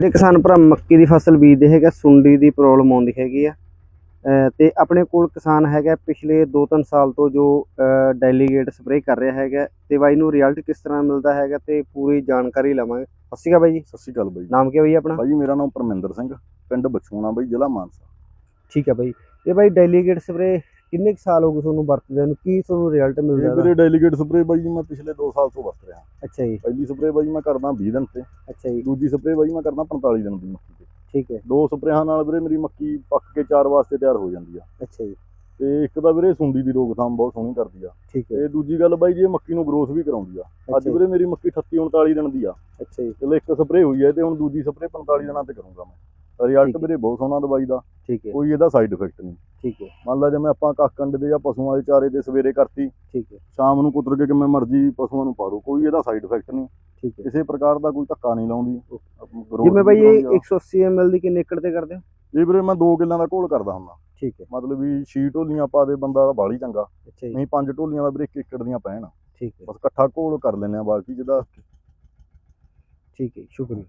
ਜਿਹੜੇ ਕਿਸਾਨ ਭਰਾ ਮੱਕੀ ਦੀ ਫਸਲ ਬੀਜਦੇ ਹੈਗਾ ਸੁੰਡੀ ਦੀ ਪ੍ਰੋਬਲਮ ਆਉਂਦੀ ਹੈਗੀ ਆ। ਤੇ ਆਪਣੇ ਕੋਲ ਕਿਸਾਨ ਹੈਗਾ ਪਿਛਲੇ 2-3 ਸਾਲ ਤੋਂ ਜੋ ਡੈਲੀਗੇਟ ਸਪਰੇਅ ਕਰ ਰਿਹਾ ਹੈਗਾ ਤੇ ਬਾਈ ਨੂੰ ਰਿਜ਼ਲਟ ਕਿਸ ਤਰ੍ਹਾਂ ਮਿਲਦਾ ਹੈਗਾ ਤੇ ਪੂਰੀ ਜਾਣਕਾਰੀ ਲਵਾਂਗੇ। ਸਤਿ ਸ਼੍ਰੀ ਅਕਾਲ ਬਾਈ ਜੀ। ਸਤਿ ਸ਼੍ਰੀ ਅਕਾਲ ਬਾਈ ਨਾਮ ਕੀ ਬਾਈ ਆਪਣਾ? ਬਾਈ ਮੇਰਾ ਨਾਮ ਪਰਮਿੰਦਰ ਸਿੰਘ ਪਿੰਡ ਬਛੂਣਾ ਬਾਈ ਜ਼ਿਲ੍ਹਾ ਮਾਨਸਾ। ਠੀਕ ਹੈ ਬਾਈ। ਇਹ ਬਾਈ ਡੈਲੀਗੇਟ ਸਪਰੇਅ ਕਿੰਨੇ ਕੁ ਸਾਲ ਹੋ ਗਏ ਤੁਹਾਨੂੰ ਵਰਤਦੇ ਨੂੰ? ਕੀ ਤੁਹਾਨੂੰ ਰਿਜ਼ਲਟ ਮਿਲਦਾ ਇਹ ਇਹਦਾ? ਵੀਰੇ ਡੈਲੀਗੇਟ ਸਪਰੇਅ ਬਾਈ ਜੀ ਮੈਂ ਪਿਛਲੇ 2 ਸਾਲ ਤੋਂ ਵਰਤ ਰਿਹਾ। ਅੱਛਾ ਜੀ। ਪਹਿਲੀ ਸਪਰੇਅ ਬਾਈ ਮੈਂ ਕਰਦਾ 20 ਦਿਨ ਤੇ। ਅੱਛਾ ਜੀ। ਦੂਜੀ ਸਪਰੇਅ ਬਾਈ ਮੈਂ ਕਰਦਾ 45 ਦਿਨ ਦੀ ਮੱਕੀ ਤੇ। ਠੀਕ ਹੈ। ਦੋ ਸਪਰੇਹਾਂ ਨਾਲ ਵੀਰੇ ਮੇਰੀ ਮੱਕੀ ਪੱਕ ਕੇ ਚਾਰ ਵਾਸਤੇ ਤਿਆਰ ਹੋ ਜਾਂਦੀ ਆ। ਅੱਛਾ ਜੀ। ਤੇ ਇੱਕ ਤਾਂ ਵੀਰੇ ਸੁੰਡੀ ਦੀ ਰੋਕਥਾਮ ਬਹੁਤ ਸੋਹਣੀ ਕਰਦੀ ਆ। ਠੀਕ ਹੈ। ਤੇ ਦੂਜੀ ਗੱਲ ਬਾਈ ਜੀ ਇਹ ਮੱਕੀ ਨੂੰ ਗਰੋਥ ਵੀ ਕਰਾਉਂਦੀ ਆ। ਅੱਜ ਅੱਛਾ ਜੀ, ਵੀਰੇ ਮੇਰੀ ਮੱਕੀ 38 39 ਦਿਨ ਦੀ ਆ। ਅੱਛਾ ਜੀ। ਚਲੋ ਇੱਕ ਸਪਰੇਅ ਹੋਈ ਹੈ ਤੇ ਹੁਣ ਦੂਜੀ ਸਪਰੇਅ 45 ਦਿਨਾਂ ਤੇ ਕਰੂੰਗਾ ਮੈਂ। ਠੀਕ ਰਿਜ਼ਲਟ ਹੈ। ਵੀਰੇ ਬਹੁਤ ਸੋਹਣਾ ਦਵਾਈ ਦਾ। ਠੀਕ ਹੈ। ਕੋਈ ਇਹਦਾ ਸਾਈਡ ਇਫੈਕਟ ਨਹੀਂ। ਠੀਕ ਹੈ। ਮੰਨ ਲਾ ਜਿਵੇਂ ਆਪਾਂ ਕੱਖ ਕੰਡੇ ਦੇ ਜਾਂ ਪਸ਼ੂਆਂ ਦੇ ਚਾਰੇ ਦੇ ਸਵੇਰੇ ਕਰਤੀ ਠੀਕ ਹੈ। ਸ਼ਾਮ ਨੂੰ ਕੁਤਰ ਕੇ ਕਿਵੇਂ ਮਰਜ਼ੀ ਪਸ਼ੂਆਂ ਨੂੰ ਪਾ ਦਿਓ ਕੋਈ ਇਹਦਾ ਸਾਈਡ ਇਫੈਕਟ ਨਹੀਂ। ਠੀਕ ਹੈ। ਕਿਸੇ ਪ੍ਰਕਾਰ ਦਾ ਕੋਈ ਧੱਕਾ ਨਹੀਂ ਲਾਉਂਦੀ। ਜਿਵੇਂ ਬਾਈ ਇਹ ਕਰਾਉਂਦੀ 180 ml ਦੀ ਕਿੰਨੇ ਏਕੜ ਤੇ ਕਰਦੇ ਹੋ। ਇਹ ਵੀਰੇ ਮੈਂ 2 ਕਿੱਲਿਆਂ ਦਾ ਘੋਲ ਕਰਦਾ ਹੁੰਦਾ। ਠੀਕ ਹੈ। ਮਤਲਬ ਵੀ ਛੇ ਢੋਲੀਆਂ ਪਾ ਦੇ ਬੰਦਾ ਬਾਹਲੀ ਚੰਗਾ। ਅੱਛਾ ਜੀ। ਨਹੀਂ ਪੰਜ ਢੋਲੀਆਂ ਦਾ ਵੀਰੇ ਇੱਕ ਏਕੜ ਦੀਆਂ ਪੈਣ। ਠੀਕ ਹੈ। ਬਸ ਇਕੱਠਾ ਘੋਲ ਕਰ ਲੈਂਦੇ ਆ ਬਾਲਟੀ ਜਿਹਦਾ ਠੀਕ ਹੈ ਸ਼ੁਕਰੀਆ।